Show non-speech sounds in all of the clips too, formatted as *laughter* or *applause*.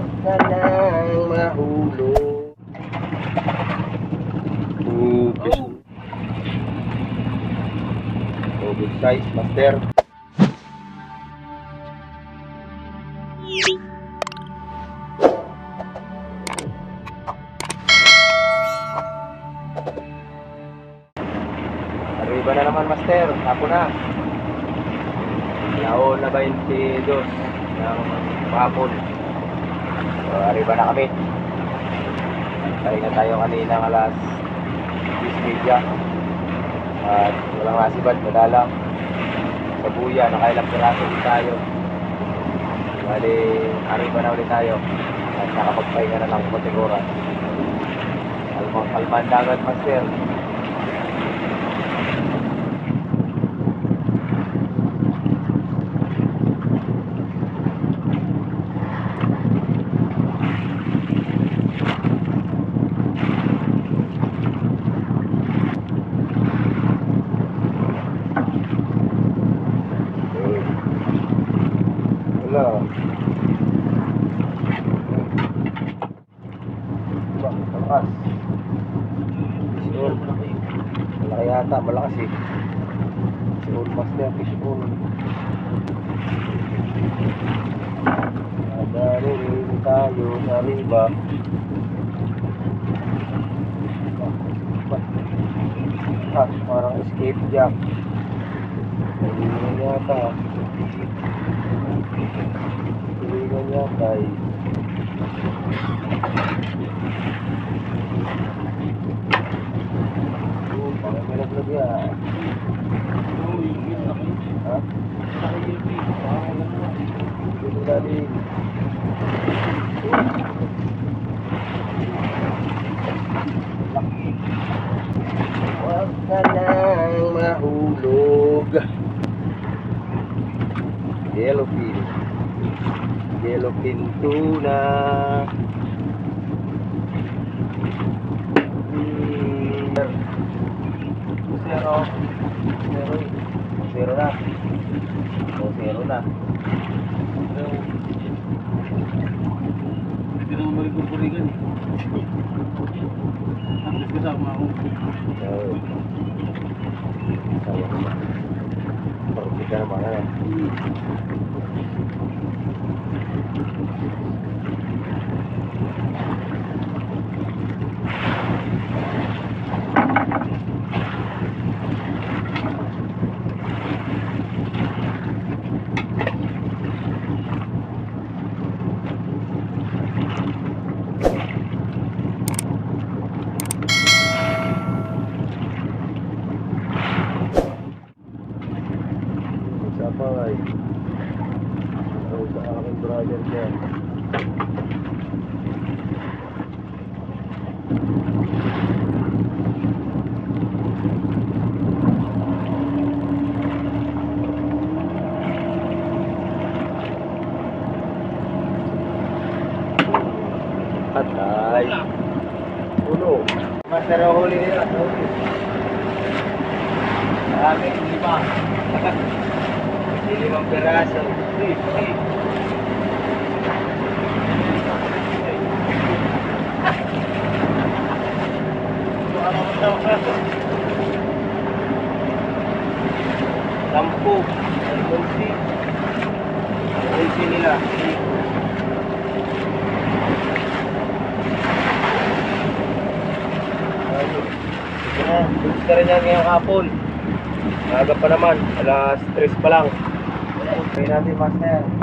Huwag ka nang mahulog. Fish. Oh, good size, master. Arriba na naman, master. Tapo na. Yaon na 22 ng hapon. So, arriba na kami. Tayo na tayo kanina ng alas 10.30. At walang nasibat, madalang. Sa buya, nakailang piraso din tayo. Bali, arriba na ulit tayo. At nakapagpahinga na lang po siguro. Kalmang kalman dagat, master. Wala. Diba, malakas. Malaki yata, malakas eh. Fish oil master, fish oil. Nadali rin tayo sa riba. Ah, parang escape jack. Hindi na yata. Eh. Oo, parang may naglag yan. Ha? Dito dali. Huwag ka nang mahulog. Yellowfin. Yellowfin tuna. Hmm. Zero. Zero. eh. Zero na. O, zero na. Hindi naman maligpurigan eh. Ang *laughs* kasama ako. Uh, sayang naman. Perfect ka naman, ano? Sa pangay. Ano sa aking brother niya. Atay. Uno. Master ang huli nila. Huli. Marami, lima. Limang piraso. Uy, uy. Sampu. Almonsi. Almonsi nila. Ayun. Sige na, rin yan ngayong hapon. Maaga pa naman, alas 3 pa lang. Okay natin, Master.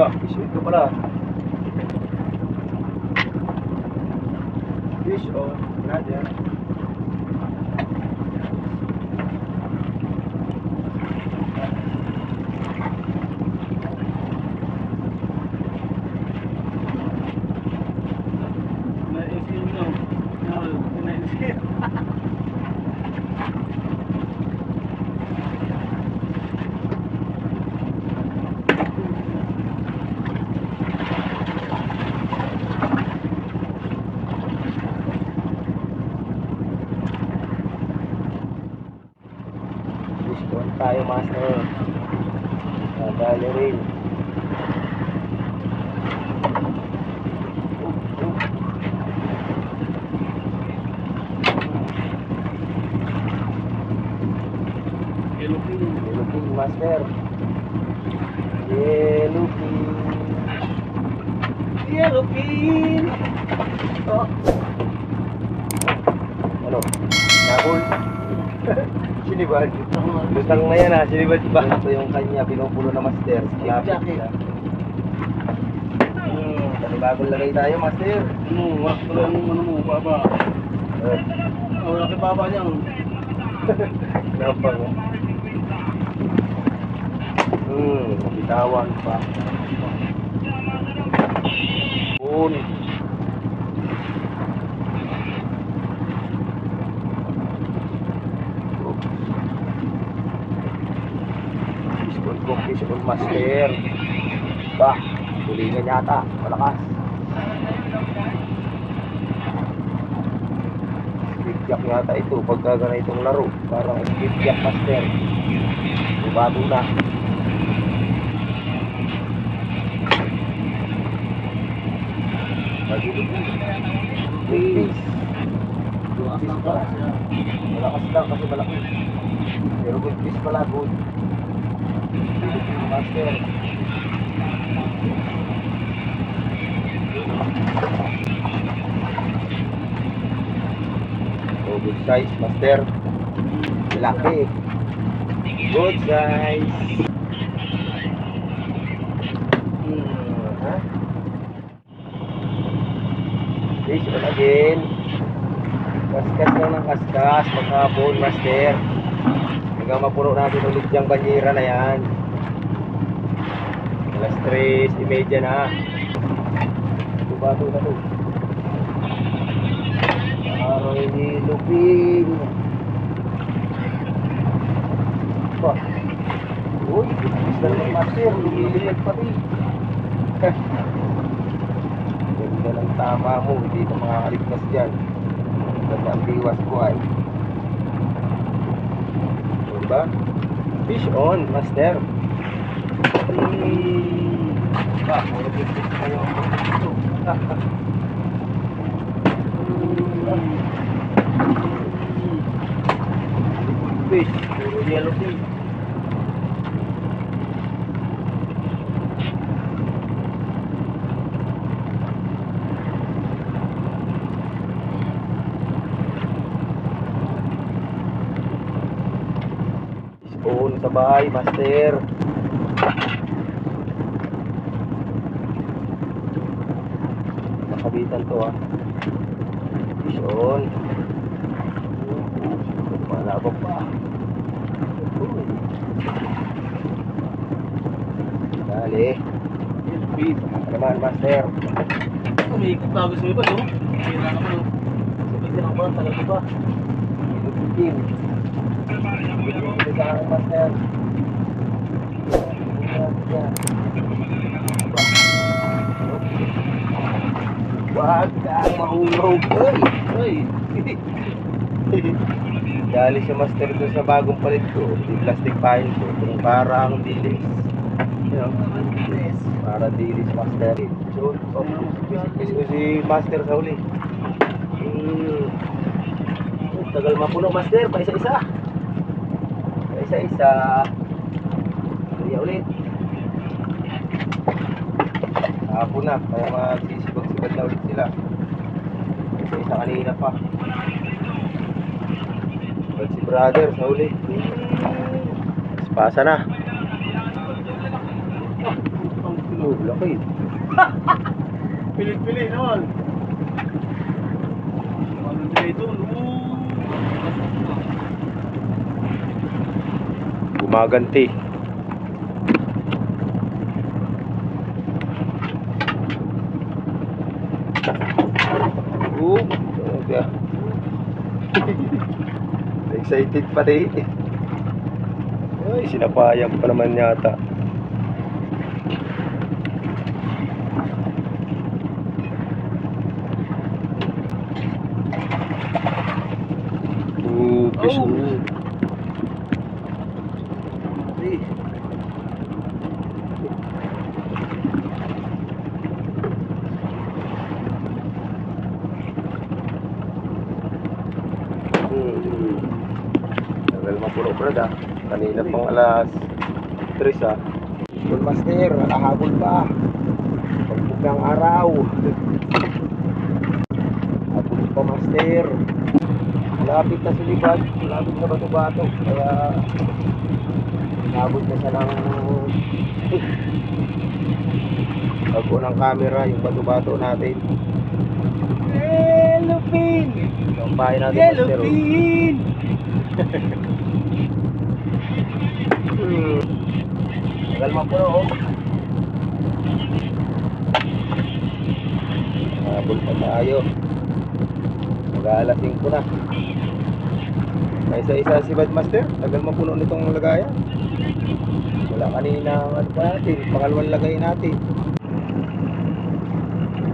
ba? Fish ito pala. Fish o. Oh. Nadia. Master. Nadali rin. Oh, oh. Yellow pin. Yellow King, master. Yellow King. Yellow pin. Oh. Ano? Nabul? *laughs* Sinibad. Lutang na yan ha, sinibad ba? Ito yung kanya, pinupulo na master. Jacket. na. Hmm, panibagong lagay tayo, master. Ano, wak ko lang ano mo, baba. Eh, Oh, laki baba niya. *laughs* napang. Hmm, bitawan pa. Un. On master. Bah, tulingan yata. Malakas. Skipjack yata ito pagka ganitong laro. Parang skipjack master. Bago na. Please. Malakas lang kasi malaki. Pero good fish pala, good. So, good size, Master. Laki. Good size. Hmm? Fish on again. Kaskas lang ng kaskas, maghapon, master. Hanggang mapuno natin ulit yung banyera na yan. Alas 3.30 na. Tubato na to. Aroy ni Lupin. Ba? Uy, gusto naman master, lumililit pati. Ganda ng tama mo, hindi ka makakaligtas dyan. Ganda ang biwas ko ay. Diba? Fish on, master. Ba, puro *laughs* fish kayo. Fish, yellow fish. Sa bahay, master. Nakabitan to ah. Fish on. Malabog pa. Dali. Naman, master? Umiikot na gusto mo ba, no? Kira naman, no? Sabi ka ba, tagal ko ba? Ilutin. Ilutin sa akin, master. Yan. Wag! Dali si Master doon sa bagong palit ko. Di plastic pile ko. Kung parang dilis. You know, para dilis Master. So, oh, ko si Master sa uli. Tagal mapuno Master. Pa isa-isa. Pa isa-isa. Kaya ulit. Hapon na. Kaya magsisibag-sibag na ulit sila. Isa-isa kanina pa. Ba't si brother sa uli? Pasa na. Oh, laki. *laughs* Pilit-pilit naman. eh, doon. Oo. Gumaganti. Talaga. Excited pa rin. Ay, sinapayang pa naman yata. Oo, fish. Oh. oo. Ay. Hmm. Tagal mapuno brad ah. Kanina pang alas 3 ah. Full master, nakahabol pa. Pagbuk ng araw. Habol pa master. Malapit na sulibat. Malapit na bato-bato. Kaya nabot na siya ng pag ng camera, yung bato-bato natin. Yellowfin! Yung bahay natin. Yellowfin! Hmm. Tagal mapuno oh. Habol pa tayo. Mag-aalas 5 na. May isa-isa si Badmaster. Tagal mapuno nitong lagayan. Wala kanina ano pa natin. Pangalawang lagay natin.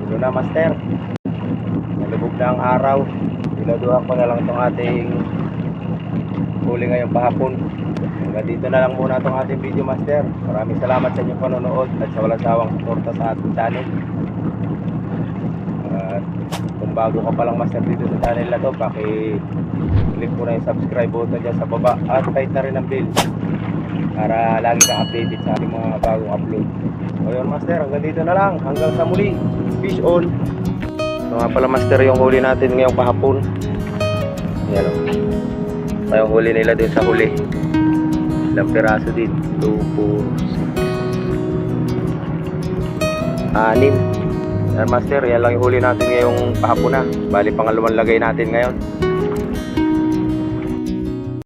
Ito na Master. Nalubog na ang araw. Iladuhan ko na lang itong ating huli ngayong pahapon. Hanggang dito na lang muna itong ating video master. Maraming salamat sa inyong panonood at sa walang sawang suporta sa ating channel. At kung bago ka palang master dito sa channel na to, paki-click mo na yung subscribe button dyan sa baba at kahit na rin ang bell para lagi kang updated sa ating mga bagong upload. O yun master, hanggang dito na lang. Hanggang sa muli. Fish on. Ito nga pala master yung huli natin ngayong kahapon. Yan o. Ito yung huli nila din sa huli. Ilang piraso din. 2, 4, 6, 6. Yan master, yan lang yung huli natin ngayong kahapon na. Bali pangalawang lagay natin ngayon.